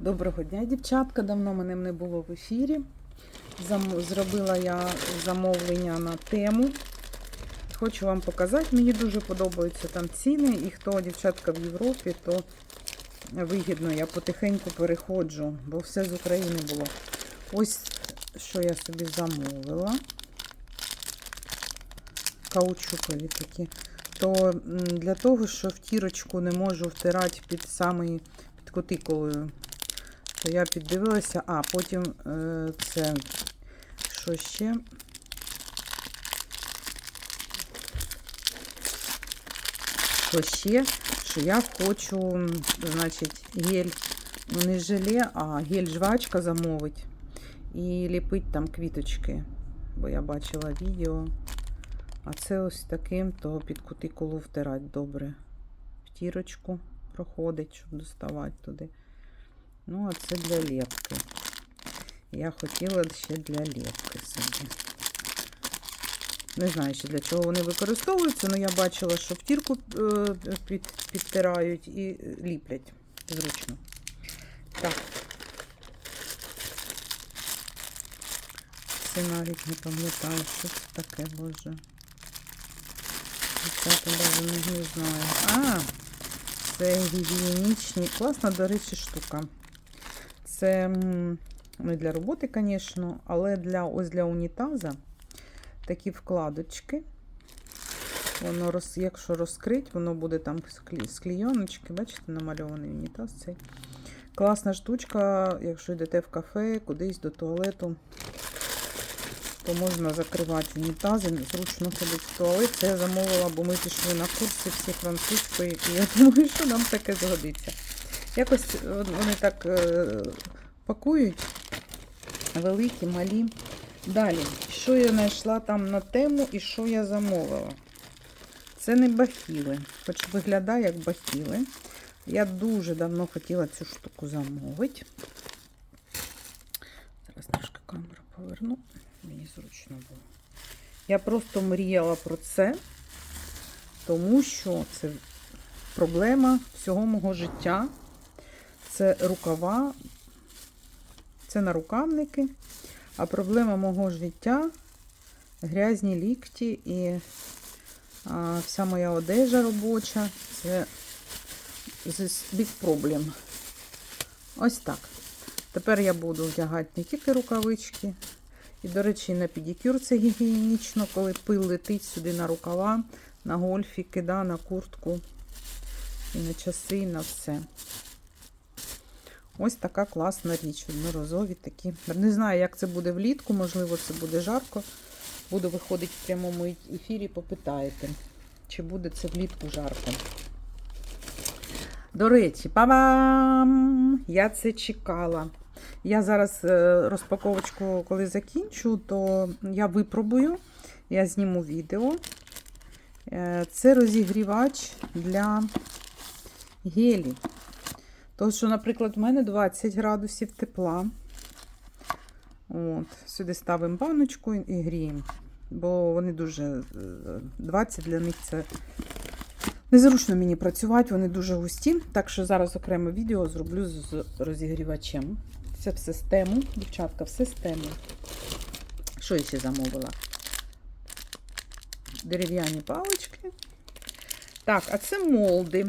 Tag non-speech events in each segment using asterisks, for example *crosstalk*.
Доброго дня, дівчатка. Давно мене не було в ефірі. Зробила я замовлення на тему. Хочу вам показати. Mені дуже подобаються там ціни. І хто дівчатка в Європі, то вигідно. Я потихеньку переходжу, бо все з України було. Ось що я собі замовила. Каучукові такі. То для того, що втірочку не можу втирати під самий під кутикулою. То я піддивилася, а потім е, це що ще? Що ще? Що я хочу, значить, гель, ну не желе, а гель-жвачка замовить. І ліпить там квіточки. Бо я бачила відео. А це ось таким, то під кутикулу втирати добре. Втірочку проходить, щоб доставати туди. Ну, а це для лепки. Я хотіла ще для лепки собі. Не знаю, ще для чого вони використовуються, але я бачила, що втірку е, під, підтирають і е, ліплять зручно. Так. Це навіть не пам'ятаю, що це таке, боже. Дівчата навіть не знаю. А, це гігієнічні. Класна, до речі, штука. Це не для роботи, звісно, але для ось для унітаза такі вкладочки. Воно роз, якщо розкрить, воно буде там склі, склійоночки. Бачите, намальований унітаз цей. Класна штучка, якщо йдете в кафе, кудись до туалету, то можна закривати унітази, зручно ходить в туалет. Це я замовила, бо ми пішли на курси всі французької, і я думаю, що нам таке згодиться. Якось вони так е, пакують великі, малі. Далі, що я знайшла там на тему і що я замовила? Це не бахіли, хоч виглядає як бахіли. Я дуже давно хотіла цю штуку замовити. Зараз трошки камеру поверну, мені зручно було. Я просто мріяла про це, тому що це проблема всього мого життя. Це рукава, це нарукавники. А проблема мого життя грязні лікті і а, вся моя одежа робоча. Це big problem. Ось так. Тепер я буду вдягати не тільки рукавички. І, до речі, на педикюр це гігієнічно, коли пил летить сюди на рукава, на гольфіки, да, на куртку, і на часи, і на все. Ось така класна річ. Одноразові такі. Не знаю, як це буде влітку, можливо, це буде жарко. Буду виходити в прямому ефірі, попитаєте, чи буде це влітку жарко. До речі, па-бам! Я це чекала. Я зараз е, розпаковочку, коли закінчу, то я випробую, я зніму відео. Е, Це розігрівач для гелі. Тому що, наприклад, в мене 20 градусів тепла. От, Сюди ставимо баночку і гріємо. Бо вони дуже. е, 20 для них це незручно мені працювати, вони дуже густі. Так що зараз окреме відео зроблю з розігрівачем. Це в систему, дівчатка, в систему. Що я ще замовила? Дерев'яні палички. Так, а це молди,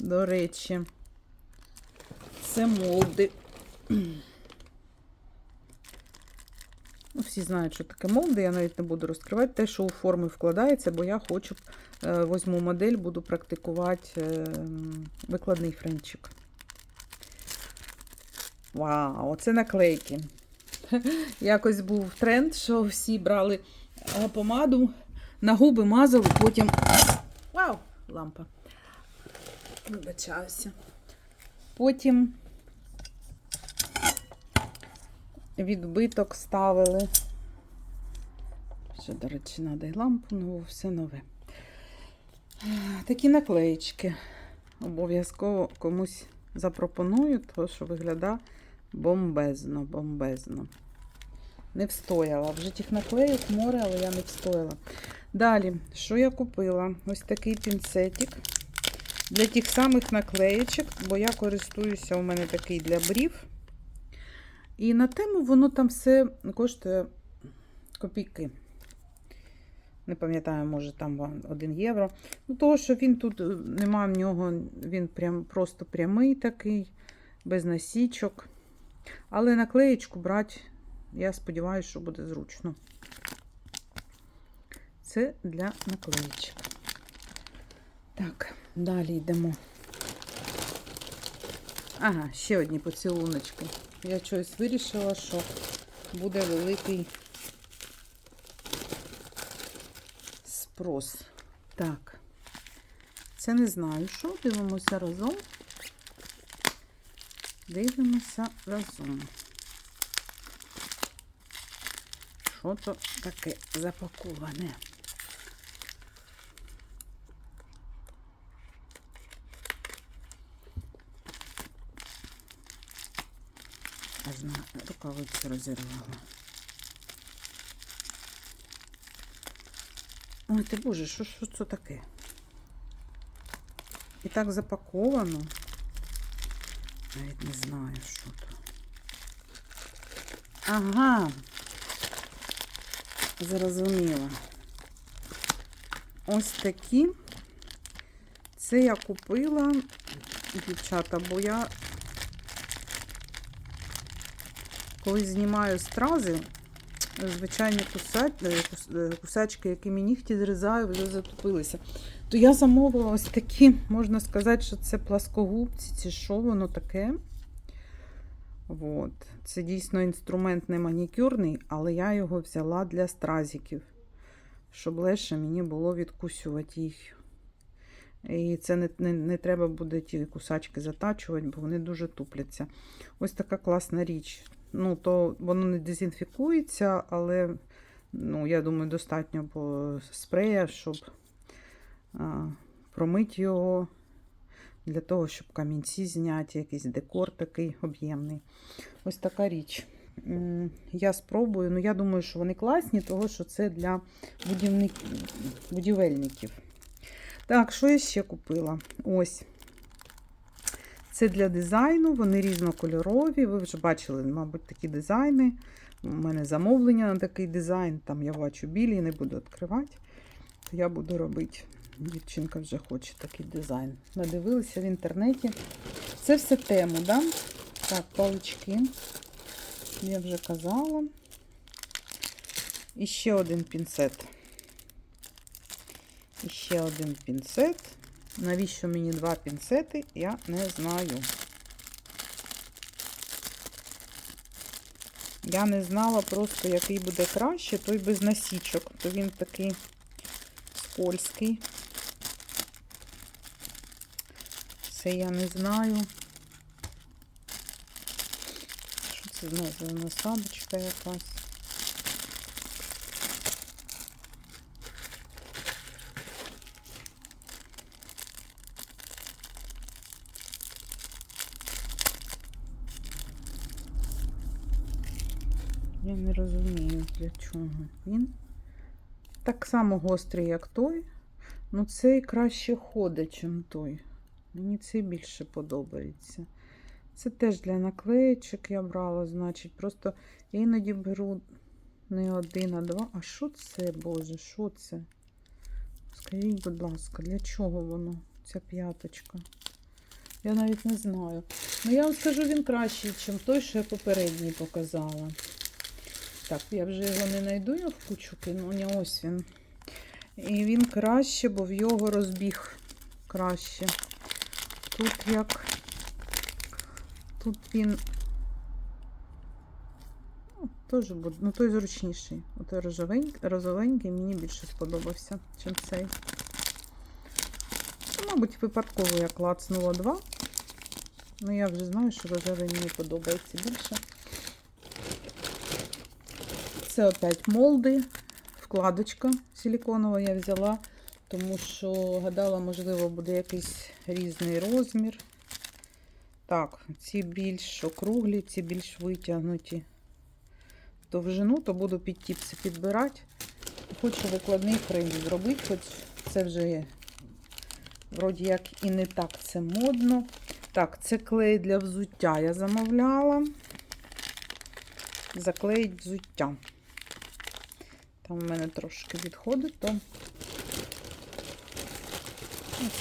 до речі. Це молди. Ну, всі знають, що таке молди. Я навіть не буду розкривати те, що у форми вкладається, бо я хочу е, возьму модель, буду практикувати е, викладний френчик. Вау, оце наклейки. *laughs* Якось був тренд, що всі брали е, помаду, на губи мазали, потім. Вау! Лампа. Вибачаюся. Потім відбиток ставили. Ще, до речі, треба і лампу нову, все нове. Такі наклеїчки. Обов'язково комусь запропоную, тому що виглядає бомбезно, бомбезно. Не встояла. Вже тих наклеїк море, але я не встояла. Далі, що я купила? Ось такий пінцетик. Для тих самих наклеєчок, бо я користуюся, у мене такий для брів. І на тему воно там все коштує копійки. Не пам'ятаю, може там 1 євро. Ну, того, що він тут е, нема в нього, він прям, просто прямий такий, без насічок. Але наклеєчку брати, я сподіваюся, що буде зручно. Це для наклеєчок. Так, далі йдемо. Ага, ще одні поцілуночки. Я щось вирішила, що буде великий спрос. Так, це не знаю, що. Дивимося разом. Дивимося разом. Що то таке запаковане? Аж на рукавиці розірвала. Ой, ти боже, що, що це таке? І так запаковано. Навіть не знаю, що то. Ага. Зрозуміла. Ось такі. Це я купила, дівчата, бо я коли знімаю стрази, звичайні е, е, кусачки, якими нігті зрізаю, вже затопилися. То я замовила ось такі, можна сказати, що це пласкогубці, чи що воно таке. От. Це дійсно інструмент не манікюрний, але я його взяла для стразиків, щоб легше мені було відкусювати їх. І це не, не, не треба буде ті кусачки затачувати, бо вони дуже тупляться. Ось така класна річ. Ну, то воно не дезінфікується, але ну, я думаю, достатньо по спрея, щоб а, промити його для того, щоб камінці зняти, якийсь декор такий об'ємний. Ось така річ. Я спробую, ну я думаю, що вони класні, тому що це для будівник- будівельників. Так, що я ще купила? Ось. Це для дизайну, вони різнокольорові. Ви вже бачили, мабуть, такі дизайни. У мене замовлення на такий дизайн. Там я бачу білі, не буду відкривати. Я буду робити. Дівчинка вже хоче такий дизайн. Надивилися в інтернеті. Це все тему, да? Так, палички. Я вже казала. І ще один пінцет. І ще один пінцет. Навіщо мені два пінцети, я не знаю. Я не знала просто, який буде краще, той без насічок, то він такий скользкий. Це я не знаю. Що це знову насадочка якась? Я не розумію, для чого він. Так само гострий, як той. Ну цей краще ходить, ніж той. Мені цей більше подобається. Це теж для наклеєчок я брала, значить. Просто я іноді беру не один, а два. А що це, Боже, що це? Скажіть, будь ласка, для чого воно, ця п'яточка? Я навіть не знаю. Ну, я вам скажу, він кращий, ніж той, що я попередній показала. Так, я вже його не знайду, я в кучу кину. Ось він. І він краще, бо в його розбіг краще. Тут як. Тут він. Ну, теж буде. Ну, той зручніший. Отой розовенький, розовенький мені більше сподобався, ніж цей. Ну, мабуть, випадково я клацнула два. Ну, я вже знаю, що рожевий мені подобається більше. Це опять молди, вкладочка силіконова я взяла, тому що гадала, можливо, буде якийсь різний розмір. Так, ці більш округлі, ці більш витягнуті довжину, то буду під тіпси підбирати. Хочу викладний фрейм зробити, хоч це вже є Вроді як і не так це модно. Так, це клей для взуття я замовляла. Заклеїть взуття. Там у мене трошки відходить, то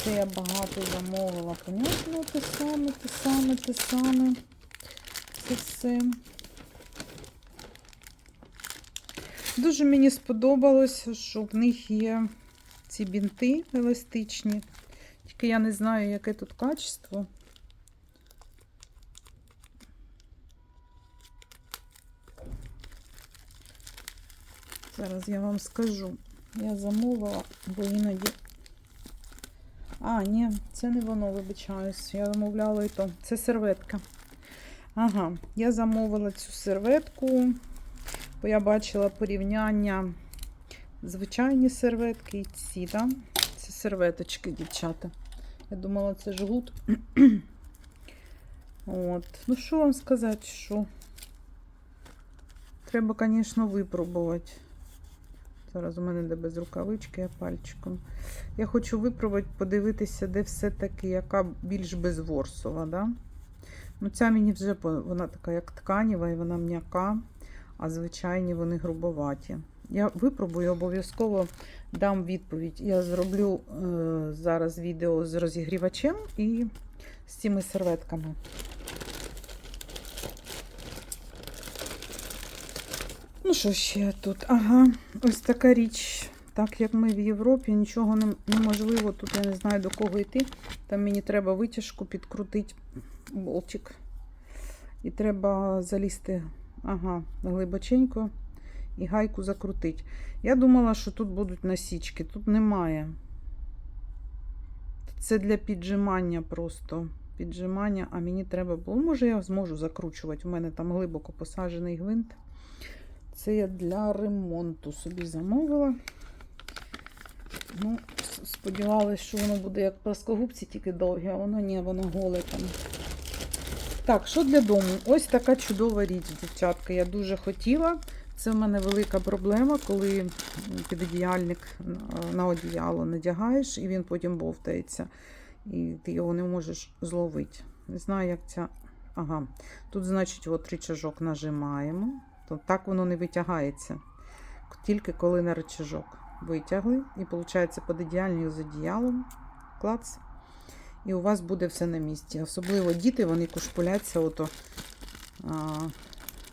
це я багато замовила. Понятно, те саме, те саме, те саме. Це все. Дуже мені сподобалось, що в них є ці бінти еластичні. Тільки я не знаю, яке тут качество. Зараз я вам скажу. Я замовила, бо іноді. А, ні, це не воно, вибачаюсь. Я замовляла і то. Це серветка. Ага, я замовила цю серветку, бо я бачила порівняння звичайні серветки і ці, да? Це серветочки, дівчата. Я думала, це жгут. *clears throat* От. Ну, що вам сказати, що треба, звісно, випробувати. Зараз у мене де без рукавички, я пальчиком. Я хочу випробувати, подивитися, де все-таки яка більш безворсова. Да? Ну, ця мені вже вона така, як тканіва, і вона м'яка, а звичайні вони грубоваті. Я випробую, обов'язково дам відповідь. Я зроблю е, зараз відео з розігрівачем і з цими серветками. Ну, що ще тут? Ага, ось така річ. Так як ми в Європі, нічого неможливо. Тут я не знаю до кого йти. Там мені треба витяжку підкрутити болтик. І треба залізти ага, глибоченько і гайку закрутити. Я думала, що тут будуть насічки. Тут немає. Це для піджимання просто. Піджимання, а мені треба було. Може, я зможу закручувати. У мене там глибоко посаджений гвинт. Це я для ремонту собі замовила. Ну, с- сподівалась, що воно буде як плоскогубці, тільки довгі, а воно ні, воно голе там. Так, що для дому? Ось така чудова річ, дівчатка. Я дуже хотіла. Це в мене велика проблема, коли підодіяльник на- одіяло надягаєш, і він потім бовтається. І ти його не можеш зловити. Не знаю, як ця. Ага. Тут, значить, от рычажок нажимаємо. То так воно не витягається. Тільки коли на рычажок витягли, і виходить пододіяльник з одіялом, клац, і у вас буде все на місці. Особливо діти, вони кушпуляться, ото а,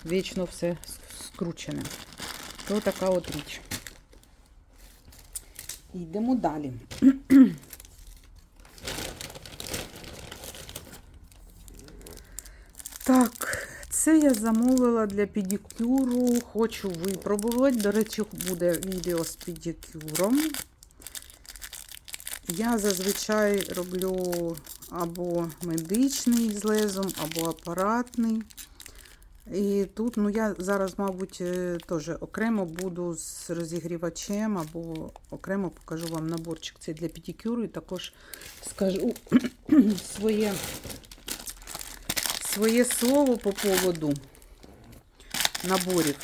вічно все скручене. То така от річ. Йдемо далі. *clears throat* Так, це я замовила для педикюру. Хочу випробувати. До речі, буде відео з педикюром. Я зазвичай роблю або медичний з лезом, або апаратний. І тут, ну я зараз, мабуть, е, теж окремо буду з розігрівачем, або окремо покажу вам наборчик цей для педикюру, і також скажу *clears throat* своє своє слово по поводу наборів.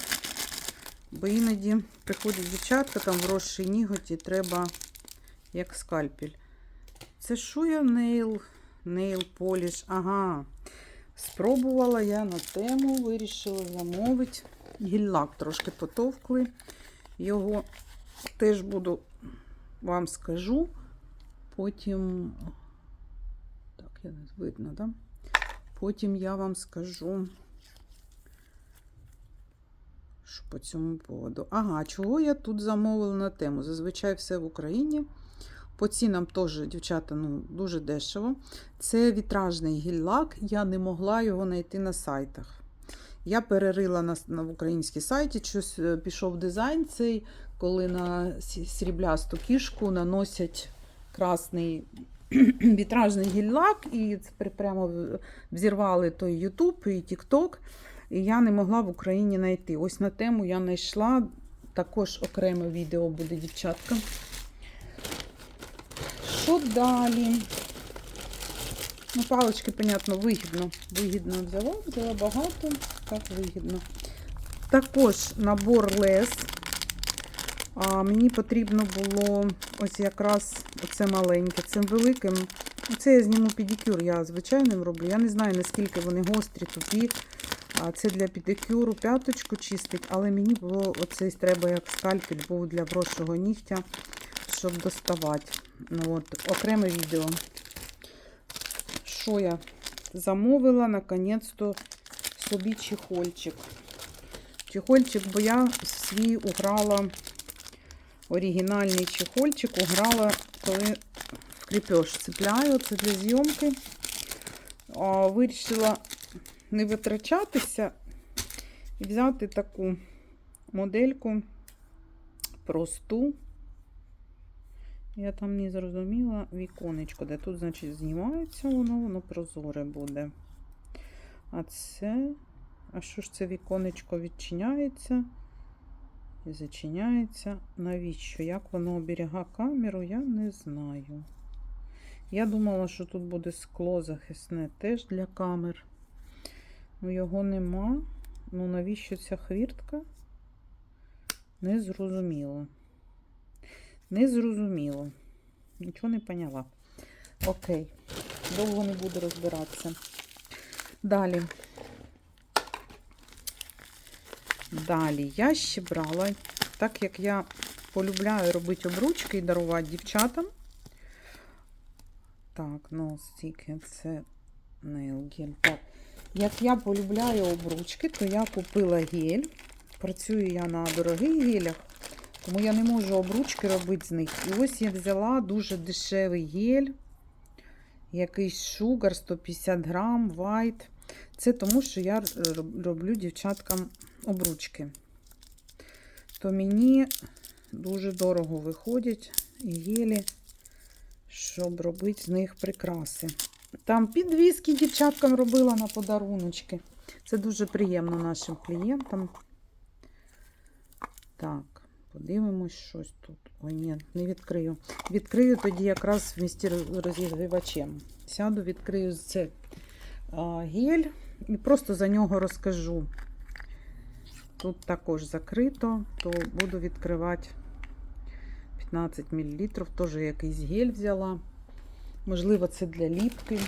Бо іноді приходить дівчатка, там вросший ніготь і треба як скальпель. Це що я нейл, нейл поліш. Ага. Спробувала я на тему, вирішила замовити. Гіль-лак трошки потовкли. Його теж буду вам скажу. Потім. Так, я не видно? Да? Потім я вам скажу, що по цьому поводу. Ага, чого я тут замовила на тему? Зазвичай все в Україні. По цінам теж, дівчата, ну, дуже дешево. Це вітражний гіль-лак, я не могла його знайти на сайтах. Я перерила на, на українській сайті, щось е, пішов дизайн цей, коли на сріблясту кішку наносять красний *clears throat* вітражний гіль-лак, і це прямо взірвали той YouTube і TikTok. І я не могла в Україні знайти. Ось на тему я знайшла. Також окреме відео буде, дівчатка. Що далі? Ну, палички, понятно, вигідно. Вигідно взяла, взяла багато, так вигідно. Також набор лес. А мені потрібно було ось якраз оце маленьке, цим великим. Це я зніму педикюр, я звичайним роблю. Я не знаю, наскільки вони гострі, тупі. Це для педикюру п'яточку чистить, але мені було оцей треба як скальпель був для вросшого нігтя, щоб доставати. Ну, от, окреме відео. Що я замовила, наконець-то собі чехольчик. Чехольчик, бо я свій уграла оригінальний чехольчик, уграла, коли в кріпеж цепляю, це для зйомки. Вирішила не витрачатися і взяти таку модельку просту. Я там не зрозуміла віконечко, де тут, значить, знімається воно, воно прозоре буде. А це, а що ж це віконечко відчиняється і зачиняється? Навіщо? Як воно оберіга камеру, я не знаю. Я думала, що тут буде скло захисне теж для камер. Ну, його нема. Ну, навіщо ця хвіртка? Не зрозуміло. Не зрозуміло. Нічого не поняла. Окей. Довго не буду розбиратися. Далі. Далі я ще брала, так як я полюбляю робити обручки і дарувати дівчатам. Так, ну, стільки це nail гель. Так. Як я полюбляю обручки, то я купила гель. Працюю я на дорогих гелях, тому я не можу обручки робити з них. І ось я взяла дуже дешевий гель. Якийсь шугар 150 грам, white. Це тому, що я роблю дівчаткам обручки. То мені дуже дорого виходять гелі, щоб робити з них прикраси. Там підвіски дівчаткам робила на подаруночки. Це дуже приємно нашим клієнтам. Так, подивимось щось тут. Ой, ні, не відкрию. Відкрию тоді якраз в місті розігрівачем. Сяду, відкрию це гель і просто за нього розкажу. Тут також закрито, то буду відкривати 15 мл. Теж якийсь гель взяла. Можливо, це для ліпки.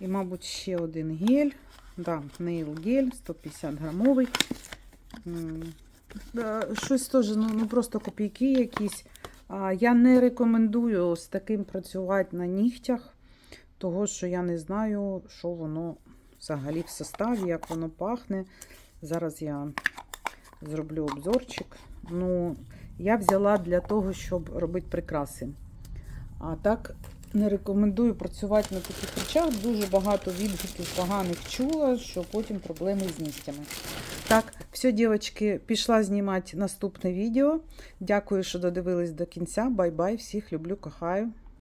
І, мабуть, ще один гель. Да, Nail гель 150 грамовий. Щось теж, ну, ну просто копійки якісь. Я не рекомендую з таким працювати на нігтях, того що я не знаю, що воно взагалі в составі, як воно пахне. Зараз я зроблю обзорчик. Ну, я взяла для того, щоб робити прикраси. А так не рекомендую працювати на таких речах. Дуже багато відгуків поганих чула, що потім проблеми з нігтями. Так, все, дівчатки, пішла знімати наступне відео. Дякую, що додивились до кінця. Бай-бай, всіх люблю, кохаю.